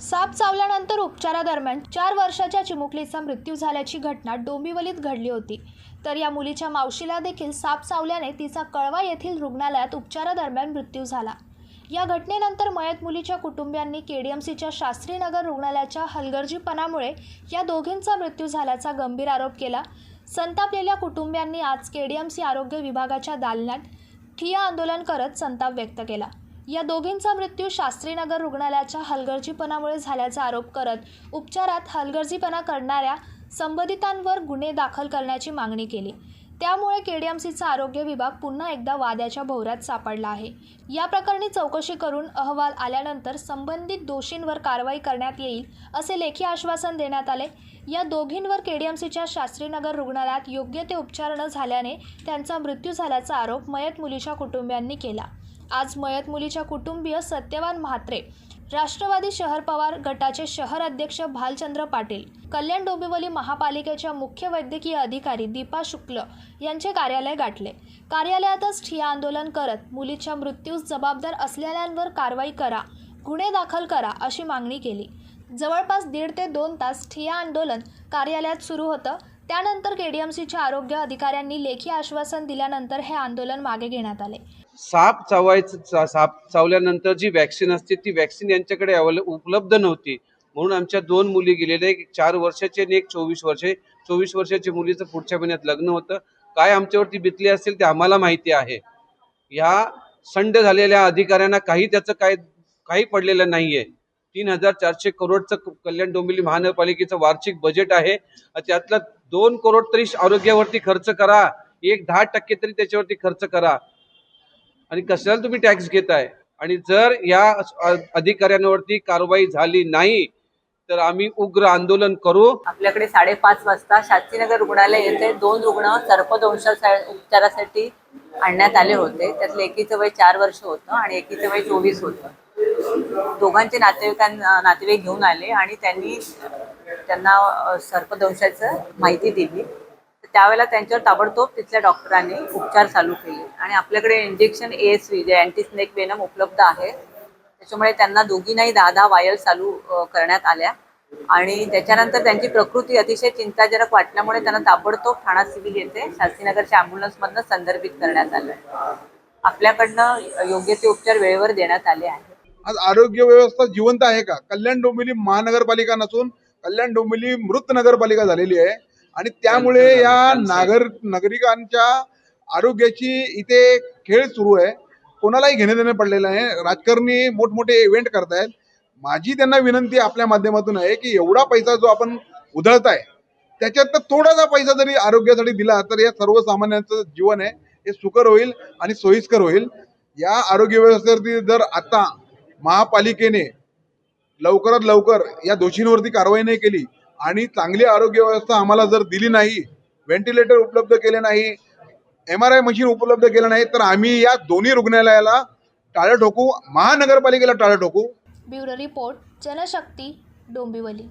साप चावल्यानंतर उपचारादरम्यान चार वर्षाच्या चिमुकलीचा मृत्यू झाल्याची घटना डोंबिवलीत घडली होती. तर या मुलीच्या मावशीला देखील साप चावल्याने तिचा कळवा येथील रुग्णालयात उपचारादरम्यान मृत्यू झाला. या घटनेनंतर मयत मुलीच्या कुटुंबियांनी केडीएमसीच्या शास्त्रीनगर रुग्णालयाच्या हलगर्जीपणामुळे या दोघींचा मृत्यू झाल्याचा गंभीर आरोप केला. संतापलेल्या कुटुंबियांनी आज केडीएमसी आरोग्य विभागाच्या दालनात ठिय्या आंदोलन करत संताप व्यक्त केला. या दोघींचा मृत्यू शास्त्रीनगर रुग्णालयाच्या हलगर्जीपणामुळे झाल्याचा आरोप करत उपचारात हलगर्जीपणा करणाऱ्या संबंधितांवर गुन्हे दाखल करण्याची मागणी केली. त्यामुळे केडीएमसीचा आरोग्य विभाग पुन्हा एकदा वाद्याच्या भोवऱ्यात सापडला आहे. या प्रकरणी चौकशी करून अहवाल आल्यानंतर संबंधित दोषींवर कारवाई करण्यात येईल असे लेखी आश्वासन देण्यात आले. या दोघींवर केडीएमसीच्या शास्त्रीनगर रुग्णालयात योग्य ते उपचार न झाल्याने त्यांचा मृत्यू झाल्याचा आरोप मयत मुलीच्या कुटुंबियांनी केला. आज मयत मुलीच्या कुटुंबीय सत्यवान म्हात्रे राष्ट्रवादी शहर पवार गटाचे शहर अध्यक्ष भालचंद्र पाटील कल्याण डोंबिवली महापालिकेच्या मुख्य वैद्यकीय अधिकारी दीपा शुक्ल यांचे कार्यालय गाठले. कार्यालयातच ठिया आंदोलन करत मुलीच्या मृत्यूस जबाबदार असलेल्यांवर कारवाई करा गुन्हे दाखल करा अशी मागणी केली. जवळपास दीड ते दोन तास ठिया आंदोलन कार्यालयात सुरू होतं. त्यानंतर केडीएमसीच्या आरोग्य अधिकाऱ्यांनी लेखी आश्वासन दिल्यानंतर हे आंदोलन मागे घेण्यात आले. साप चावायचं चा- साप चावल्यानंतर जी वॅक्सिन असते ती वॅक्सिन यांच्याकडे अवेले उपलब्ध नव्हती. म्हणून आमच्या दोन मुली गेलेल्या एक चार वर्षाची आणि एक चोवीस वर्षे चोवीस वर्षाच्या मुलीचं पुढच्या महिन्यात लग्न होतं. काय आमच्यावरती बितली असेल ते आम्हाला माहिती आहे. या संड झालेल्या अधिकाऱ्यांना काही त्याचं काय काही पडलेलं नाहीये. तीन हजार चारशे करोडचं कल्याण डोंबिवली महानगरपालिकेचं वार्षिक बजेट आहे. त्यातलं दोन करोड तरी आरोग्यावरती खर्च करा. एक दहा टक्के तरी त्याच्यावरती खर्च करा. आणि कशाला तुम्ही टॅक्स घेताय? आणि जर या अधिकाऱ्यांवरती कारवाई झाली नाही तर आम्ही उग्र आंदोलन करू. आपल्याकडे साडेपाच वाजता शास्त्रीनगर रुग्णालय येथे दोन रुग्ण सर्पदंश उपचारासाठी आणण्यात आले होते. त्यातलं एकीचं वय चार वर्ष होतं आणि एकीचं वय चोवीस होतं. दोघांचे नातेवाईकांना नातेवाईक घेऊन आले आणि त्यांनी त्यांना सर्पदंशाचं माहिती दिली. तर त्यावेळेला त्यांच्यावर ताबडतोब तिथल्या डॉक्टरांनी उपचार चालू केले. आणि आपल्याकडे इंजेक्शन ए एस व्ही जे अँटी स्नेक वेनम उपलब्ध आहे त्याच्यामुळे त्यांना दोघींनाही दहा दहा वायल चालू करण्यात आल्या. आणि त्याच्यानंतर त्यांची प्रकृती अतिशय चिंताजनक वाटल्यामुळे त्यांना ताबडतोब ठाणा सिव्हिल येथे शास्त्रीनगरच्या ॲम्ब्युलन्समधनं संदर्भित करण्यात आलं. आपल्याकडनं योग्य ते उपचार वेळेवर देण्यात आले आहेत. आज आरोग्य व्यवस्था जिवंत आहे का? कल्याण डोंबिवली महानगरपालिका नसून कल्याण डोंबिवली मृत नगरपालिका झालेली आहे. आणि त्यामुळे या नागर नागरिकांच्या आरोग्याची इथे खेळ सुरू आहे. कोणालाही घेणे देणे पडलेलं आहे राजकारणी मोठमोठे इव्हेंट करतायत. माझी त्यांना विनंती आपल्या माध्यमातून आहे की एवढा पैसा जो आपण उधळताय त्याच्यात तर थोडासा पैसा जरी आरोग्यासाठी दिला तर या सर्वसामान्यांचं जीवन आहे. हे सुकर होईल आणि सोयीस्कर होईल. या आरोग्य व्यवस्थेवरती जर आता महापालिकेने लवकरात लवकर या दोषींवरती कारवाई नाही केली आणि चांगली आरोग्य व्यवस्था आम्हाला जर दिली नाही व्हेंटिलेटर उपलब्ध केले नाही एम आर आय मशीन उपलब्ध केलं नाही तर आम्ही या दोन्ही रुग्णालयाला टाळं ठोकू महानगरपालिकेला टाळं ठोकू. Bureau report Janshakti Dombivli.